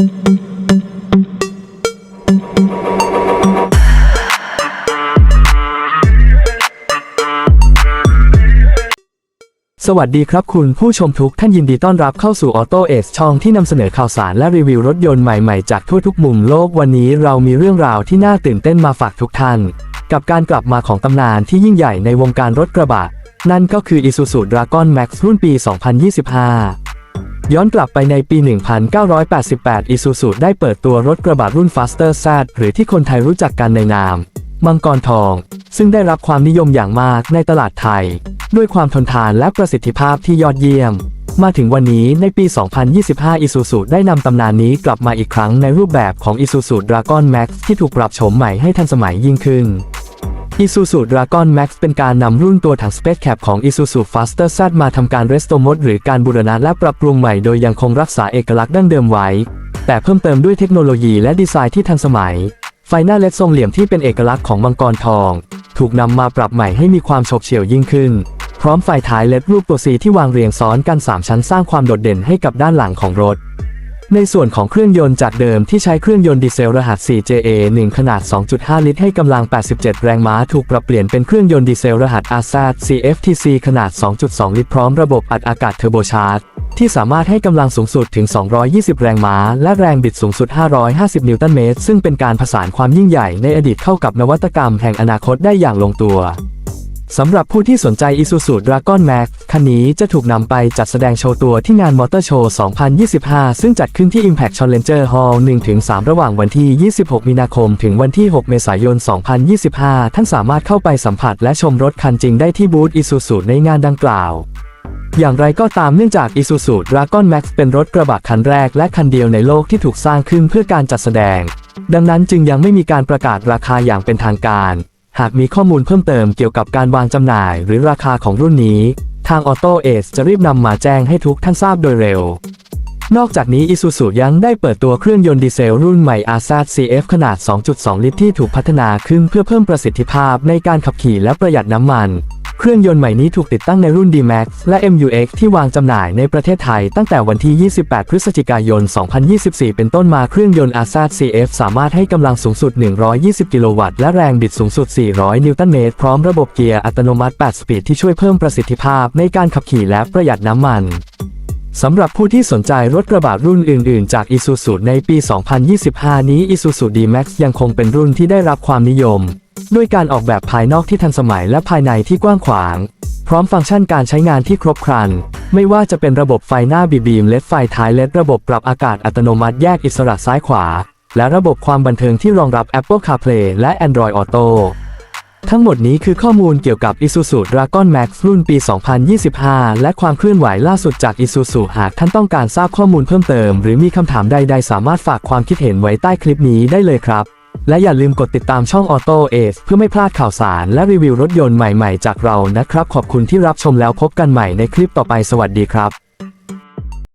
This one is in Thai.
สวัสดีครับคุณผู้ชมทุกท่านยินดีต้อนรับเข้าสู่ออโตเอสช่องที่นำเสนอข่าวสารและรีวิวรถยนต์ใหม่ๆ จากทั่วทุกมุมโลกวันนี้เรามีเรื่องราวที่น่าตื่นเต้นมาฝากทุกท่าน กับการกลับมาของตำนานที่ยิ่งใหญ่ในวงการรถกระบะ นั่นก็คือ Isuzu Dragon Max รุ่นปี 2025 ย้อนกลับไปในปี 1988 Isuzu ได้เปิดตัวรถกระบะรุ่น Faster Z หรือที่คนไทยรู้จักกันในนาม มังกรทอง ซึ่งได้รับความนิยมอย่างมากในตลาดไทย ด้วยความทนทานและประสิทธิภาพที่ยอดเยี่ยม มาถึงวันนี้ในปี 2025 Isuzu ได้นำตำนานนี้กลับมาอีกครั้งในรูปแบบของ Isuzu Dragon Max ที่ถูกปรับโฉมใหม่ให้ทันสมัยยิ่งขึ้น Isuzu Dragon Max เป็นการนำรุ่นตัวถัง Space Cab ของ Isuzu Faster Z มาทำการ Resto Mode หรือการบูรณะและปรับปรุงใหม่โดยยังคงรักษาเอกลักษณ์ดั้งเดิมไว้ แต่เพิ่มเติมด้วยเทคโนโลยีและดีไซน์ที่ทันสมัย ไฟหน้าเลดทรงเหลี่ยมที่เป็นเอกลักษณ์ของมังกรทอง ถูกนำมาปรับใหม่ให้มีความโฉบเฉี่ยวยิ่งขึ้น พร้อมไฟท้ายเล็ดรูปตัว C ที่วางเรียงซ้อนกัน 3 ชั้นสร้างความโดดเด่นให้กับด้านหลังของรถ ในส่วนของเครื่องยนต์จากเดิมที่ใช้เครื่องยนต์ดีเซลรหัส 4JA 1 ขนาด 2.5 ลิตรให้กำลัง 87 แรงม้า ถูกปรับเปลี่ยนเป็นเครื่องยนต์ดีเซลรหัส RZ CFTC ขนาด 2.2 ลิตรพร้อมระบบอัดอากาศเทอร์โบชาร์จที่สามารถให้กำลังสูงสุดถึง 220 แรงม้า และแรงบิดสูงสุด 550 นิวตันเมตร ซึ่งเป็นการผสานความยิ่งใหญ่ในอดีตเข้ากับนวัตกรรมแห่งอนาคตได้อย่างลงตัว สำหรับผู้ที่สนใจ Isuzu Dragon Max คันนี้จะถูกนำไปจัดแสดงโชว์ตัวที่งานมอเตอร์โชว์ 2025 ซึ่งจัดขึ้นที่ Impact Challenger Hall 1-3 ระหว่างวันที่ 26 มีนาคม ถึงวันที่ 6 เมษายน 2025 ท่านสามารถเข้าไปสัมผัสและชมรถคันจริงได้ที่บูธ Isuzu ในงานดังกล่าวอย่างไรก็ตามเนื่องจาก Isuzu Dragon Max เป็นรถกระบะคันแรกและคันเดียวในโลกที่ถูกสร้างขึ้นเพื่อการจัดแสดง ดังนั้นจึงยังไม่มีการประกาศราคาอย่างเป็นทางการ หากมีข้อมูลเพิ่มเติมเกี่ยวกับการวางจำหน่ายหรือราคาของรุ่นนี้ ทาง Auto Ace จะรีบนำมาแจ้งให้ทุกท่านทราบโดยเร็วนอกจากนี้อิซูซุยังได้เปิดตัวเครื่องยนต์ดีเซลรุ่นใหม่ RZ CF ขนาด 2.2 ลิตรที่ถูกพัฒนาขึ้นเพื่อเพิ่มประสิทธิภาพในการขับขี่และประหยัดน้ำมัน เครื่องยนต์ใหม่นี้ถูกติดตั้งในรุ่น D-Max และ MUX ที่วางจำหน่ายในประเทศไทยตั้งแต่วันที่ 28 พฤศจิกายน 2024 เป็นต้นมาเครื่องยนต์ RZ CF สามารถให้กำลังสูงสุด 120 กิโลวัตต์ และแรงบิดสูงสุด 400 นิวตันเมตร พร้อมระบบเกียร์อัตโนมัติ 8 สปีดที่ช่วยเพิ่มประสิทธิภาพในการขับขี่และประหยัดน้ำมันสำหรับผู้ที่สนใจรถกระบะรุ่นอื่น ๆ จาก Isuzu ในปี 2025 นี้ Isuzu D-Max ยังคงเป็นรุ่นที่ได้รับความนิยม ด้วยการออกแบบภายนอกที่ทันสมัยและภายในที่กว้างขวาง พร้อมฟังก์ชันการใช้งานที่ครบครัน ไม่ว่าจะเป็นระบบไฟหน้าบีบีมเลดไฟท้ายเลดระบบปรับอากาศอัตโนมัติแยกอิสระซ้ายขวา และระบบความบันเทิงที่รองรับ Apple CarPlay และ Android Auto ทั้งหมดนี้คือข้อมูลเกี่ยวกับ Isuzu Dragon Max รุ่นปี 2025 และความเคลื่อนไหวล่าสุดจาก Isuzu หากท่านต้องการทราบข้อมูลเพิ่มเติม หรือมีคำถามใด ๆ สามารถฝากความคิดเห็นไว้ใต้คลิปนี้ได้เลยครับ และอย่าลืมกดติดตามช่อง Auto Ace เพื่อไม่พลาดข่าวสารและรีวิวรถยนต์ใหม่ๆ จากเรานะครับ ขอบคุณที่รับชมแล้วพบกันใหม่ในคลิปต่อไปสวัสดีครับ